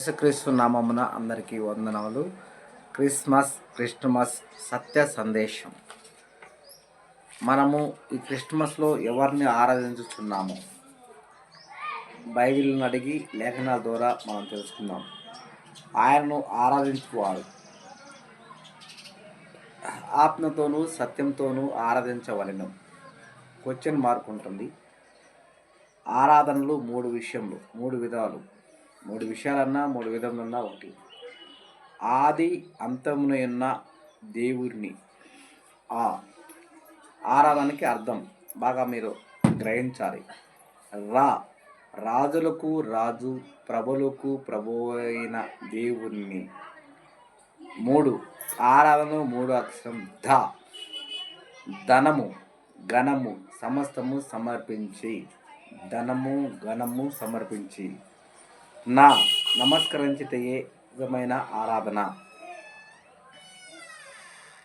యేసుక్రీస్తు నామమున అందరికీ వందనాలు క్రిస్మస్ క్రిస్టమస్ సత్య సందేశం. మనము ఈ క్రిస్మస్లో ఎవరిని ఆరాధించుచున్నాము? బైబిల్ని అడిగి లేఖనాల ద్వారా మనం తెలుసుకుందాం. ఆయనను ఆరాధించువాడు. ఆత్మతోనూ సత్యంతోనూ ఆరాధించవలను. క్వశ్చన్ మార్క్ ఉంటుంది. ఆరాధనలు మూడు విషయంలో మూడు విధాలు. మూడు విషయాలన్నా మూడు విధములన్నా ఒకటి. ఆది అంతమునయున్న దేవుడిని ఆ. ఆరాధనకి అర్థం. బాగా మీరు గ్రహించాలి. రా. రాజులకు రాజు ప్రభులకు ప్రభు అయిన దేవుణ్ణి. మూడు. ఆరాధన మూడు అక్షరం. ధ. ధనము ఘనము సమస్తము సమర్పించి. ధనము ఘనము సమర్పించి. నా నమస్కరించితయే విధమైన ఆరాధన.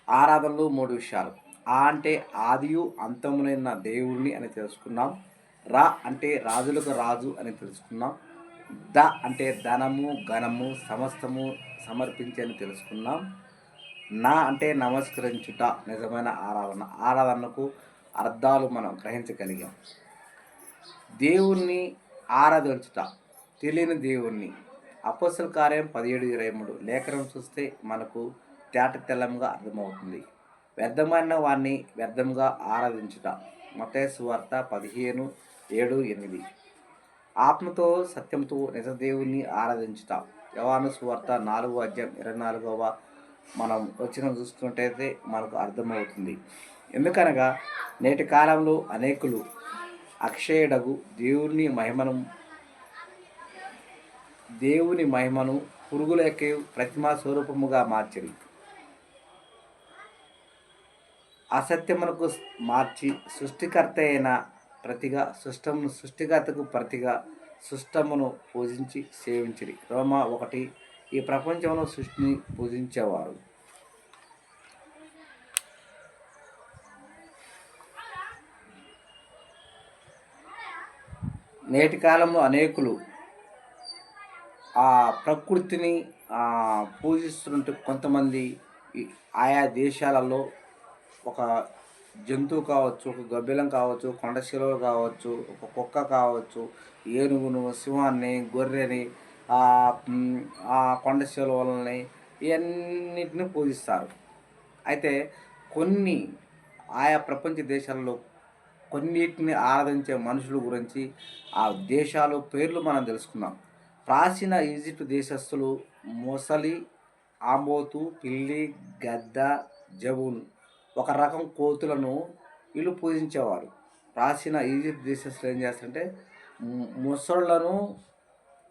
ఆరాధనలు మూడు విషయాలు. ఆ అంటే ఆదియు అంతమునైన దేవుడిని అని తెలుసుకున్నాం. రా అంటే రాజులకు రాజు అని తెలుసుకున్నాం. ద అంటే ధనము ఘనము సమస్తము సమర్పించి అని తెలుసుకున్నాం. నా అంటే నమస్కరించుట నిజమైన ఆరాధన. ఆరాధనకు అర్థాలు మనం గ్రహించగలిగాం. దేవుణ్ణి ఆరాధించుట. తెలియని దేవుణ్ణి. అపోసల కార్యం పదిహేడు ఇరవై మూడు. లేఖనం చూస్తే మనకు తేట తెల్లంగా అర్థమవుతుంది. వ్యర్థమైన వారిని వ్యర్థంగా ఆరాధించుట. మతేసు వార్త పదిహేను ఏడు ఎనిమిది. ఆత్మతో సత్యంతో నిజదేవుని ఆరాధించుట. యవాను సువార్త నాలుగో అధ్యాయం ఇరవై నాలుగవ మనం వచ్చిన చూసుకున్నట్టయితే మనకు అర్థమవుతుంది. ఎందుకనగా నేటి కాలంలో అనేకులు అక్షయుడగు దేవుణ్ణి మహిమను దేవుని మహిమను పురుగుల యొక్క ప్రతిమా స్వరూపముగా మార్చిరి. అసత్యమునకు మార్చి సృష్టికర్త అయిన ప్రతిగా సృష్టమును సృష్టికర్తకు ప్రతిగా సృష్టమును పూజించి సేవించిరి. రోమా ఒకటి ఈ ప్రపంచంలో సృష్టిని పూజించేవారు. నేటి కాలంలో అనేకులు ఆ ప్రకృతిని పూజిస్తుంటే కొంతమంది ఆయా దేశాలలో ఒక జంతువు కావచ్చు ఒక గబ్బిలం కావచ్చు కొండ శిలువలు కావచ్చు ఒక కుక్క కావచ్చు ఏనుగును సింహాన్ని గొర్రెని ఆ, ఆ కొండ శిలువలని ఇవన్నిటిని పూజిస్తారు. అయితే కొన్ని ఆయా ప్రపంచ దేశాల్లో కొన్నిటిని ఆరాధించే మనుషుల గురించి ఆ దేశాలు పేర్లు మనం తెలుసుకుందాం. ప్రాచీన ఈజిప్ట్ దేశస్థులు మొసలి ఆంబోతు పిల్లి గద్ద జబున్ ఒక రకం కోతులను వీళ్ళు పూజించేవారు. ప్రాచీన ఈజిప్ట్ దేశస్థులు ఏం చేస్తారంటే ముసళ్ళను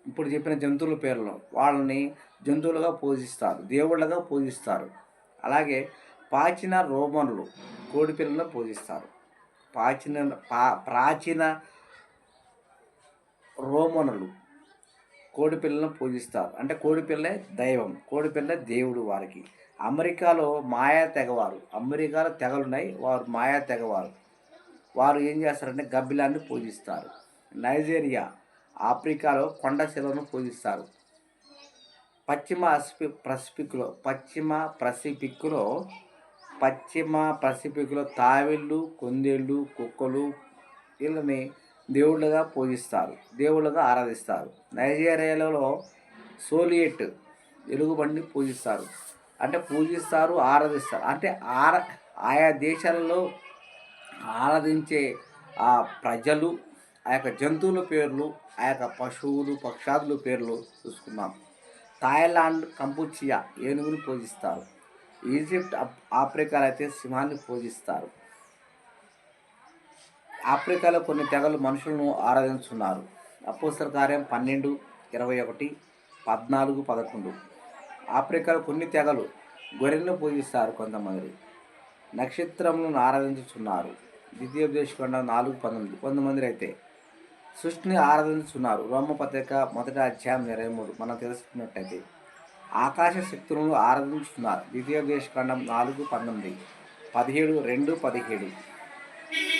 ఇప్పుడు చెప్పిన జంతువుల పేర్లను వాళ్ళని జంతువులుగా పూజిస్తారు దేవుళ్ళగా పూజిస్తారు. అలాగే ప్రాచీన రోమన్లు కోడిపిల్లను పూజిస్తారు. ప్రాచీన పా- ప్రాచీన రోమనులు కోడిపిల్లను పూజిస్తారు. అంటే కోడిపిల్లే దైవం. కోడిపిల్ల దేవుడు వారికి. అమెరికాలో మాయా తెగవారు. అమెరికాలో తెగలున్నాయి. వారు మాయా తెగవారు. వారు ఏం చేస్తారంటే గబ్బిలాన్ని పూజిస్తారు. నైజీరియా ఆఫ్రికాలో కొండ శిలను పూజిస్తారు. పశ్చిమ అస్పి పసిఫిక్లో పశ్చిమ పసిఫిక్లో పశ్చిమ పసిఫిక్లో తావిళ్ళు కొందేళ్ళు కుక్కలు వీళ్ళని దేవుళ్ళుగా పూజిస్తారు దేవుళ్ళుగా ఆరాధిస్తారు. నైజీరియాలో సోలియట్ ఎలుగుబండి పూజిస్తారు. అంటే పూజిస్తారు ఆరాధిస్తారు. అంటే ఆర ఆయా దేశాలలో ఆరాధించే ఆ ప్రజలు ఆ యొక్క జంతువుల పేర్లు ఆ యొక్క పశువులు పక్షాదుల పేర్లు చూసుకున్నాం థాయిలాండ్ కంపుచియా ఏనుగును పూజిస్తారు. ఈజిప్ట్ ఆఫ్రికాలో అయితే సింహాన్ని పూజిస్తారు. ఆఫ్రికాలో కొన్ని తెగలు మనుషులను ఆరాధించున్నారు అపోస్తల కార్యం పన్నెండు ఇరవై ఒకటి పద్నాలుగు పదకొండు. ఆఫ్రికాలో కొన్ని తెగలు గొర్రెలను పూజిస్తారు కొంతమంది. నక్షత్రములను ఆరాధించుచున్నారు. ద్వితీయోపదేశకొండ నాలుగు పంతొమ్మిది. కొంతమంది అయితే సృష్టిని ఆరాధించున్నారు రోమ పత్రిక మొదటి అధ్యాయం ఇరవై మూడు. మనం తెలుసుకున్నట్టయితే ఆకాశ శక్తులను ఆరాధించుతున్నారు ద్వితీయోపదేశకాండం నాలుగు పంతొమ్మిది. పదిహేడు రెండు పదిహేడు.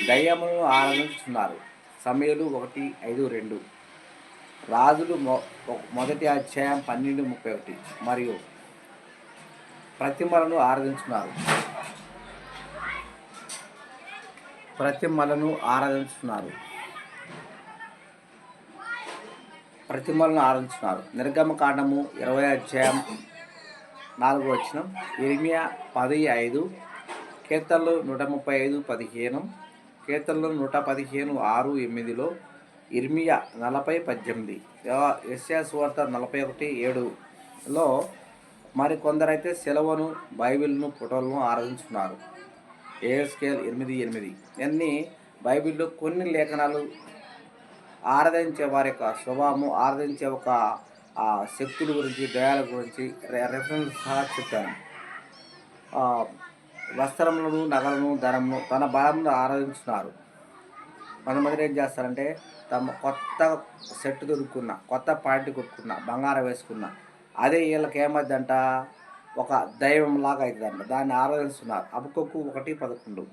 దయ్యములను ఆరాధిస్తున్నారు సమయలు ఒకటి ఐదు రెండు. రాజులు మొ మొదటి అధ్యాయం పన్నెండు ముప్పై ఒకటి. మరియు ప్రతిమలను ఆరాధించున్నారు. ప్రతిమలను ఆరాధించున్నారు. ప్రతిమలను ఆరాధించున్నారు. నిర్గమకాండము ఇరవై అధ్యాయం నాలుగు వచ్చిన ఇరిమియా పది ఐదు. కీర్తనలు నూట ముప్పై ఐదు పదిహేను. కీర్తనలు నూట పదిహేను ఆరు ఎనిమిదిలో ఇర్మియా నలభై పద్దెనిమిది. ఎస్ఎస్ వార్త నలభై ఒకటి ఏడులో మరి కొందరైతే సెలవును బైబిల్ను ఫోటోలను ఆరాధించున్నారు ఏఎస్కేల్ ఎనిమిది ఎనిమిది. ఇవన్నీ బైబిల్లో కొన్ని లేఖనాలు ఆరాధించే వారి యొక్క స్వభావము ఆరాధించే ఒక శక్తుల గురించి దయాల గురించి రెఫరెన్స్ సహా చెప్పాను. వస్త్రములను నగలను ధనమును తన బలమును ఆరాధించున్నారు కొంతమంది ఏం చేస్తారంటే తమ కొత్త సెట్ దొరుకున్న కొత్త పాయింట్ కొట్టుకున్న బంగారం వేసుకున్న అదే వీళ్ళకి ఏమైందంట? ఒక దైవం లాగా అవుతుందంట దాన్ని ఆరాధిస్తున్నారు. అప్పుకొక్కు ఒకటి పదకొండు.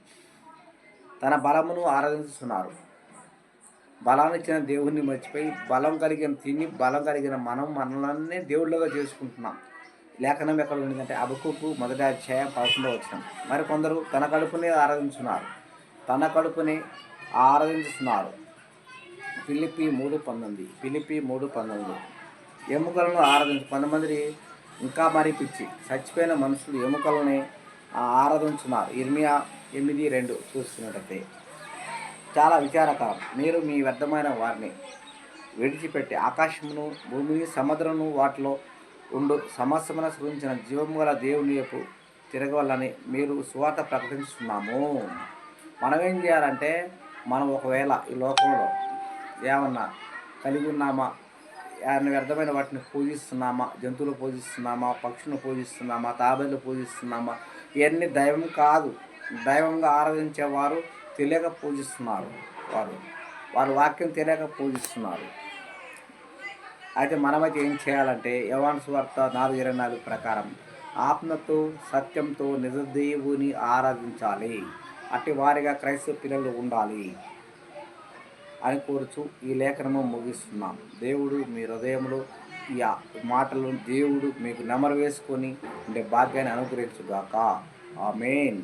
తన బలమును ఆరాధిస్తున్నారు. బలాన్ని ఇచ్చిన దేవుణ్ణి మర్చిపోయి బలం కలిగిన తిని బలం కలిగిన మనం మనల్ని దేవుళ్ళగా చేసుకుంటున్నాం. లేఖనం ఎక్కడ ఉండిందంటే అబుకుకు మొదటి అధ్యాయం పదకొండవ వచ్చిన మరి కొందరు తన కడుపుని ఆరాధించున్నారు. తన కడుపుని ఆరాధించుతున్నారు ఫిలిపి మూడు పంతొమ్మిది. ఫిలిపి మూడు పంతొమ్మిది. ఎముకలను ఆరాధించు కొంతమంది ఇంకా మరీ పిచ్చి చచ్చిపోయిన మనుషులు ఎముకలని ఆ, ఆరాధించున్నారు. ఇర్మియా ఎనిమిది రెండు చూస్తున్నట్టయితే. చాలా విచారకరం. మీరు మీ వ్యర్థమైన వారిని విడిచిపెట్టి ఆకాశమును భూమిని సముద్రమును వాటిలో ఉండు. సమస్తమున సృజించిన జీవము గల దేవుని వైపు తిరగవాలని మీరు సువార్త ప్రకటిస్తున్నాము మనం ఏం చేయాలంటే మనం ఒకవేళ ఈ లోకంలో ఏమన్నా కలిగి ఉన్నామా ఏమన్నా వ్యర్థమైన వాటిని పూజిస్తున్నామా జంతువులు పూజిస్తున్నామా పక్షులను పూజిస్తున్నామా తాబేలు పూజిస్తున్నామా ఇవన్నీ దైవం కాదు. దైవంగా ఆరాధించేవారు తెలియక పూజిస్తున్నారు వారు. వారి వాక్యం తెలియక పూజిస్తున్నారు. అయితే మనమైతే ఏం చేయాలంటే యవాన్స్ వార్త నాలుగు ఇరవై నాలుగు ప్రకారం ఆత్మతో సత్యంతో నిజదేవుని ఆరాధించాలి. అట్టి వారిగా క్రైస్తవ పిల్లలు ఉండాలి అని కోరుచు ఈ లేఖనము ముగిస్తున్నాం. దేవుడు మీ హృదయంలో ఈ మాటలను దేవుడు మీకు నెమరు వేసుకొని ఉండే భాగ్యాన్ని అనుగ్రహించుగాక. ఆమెన్.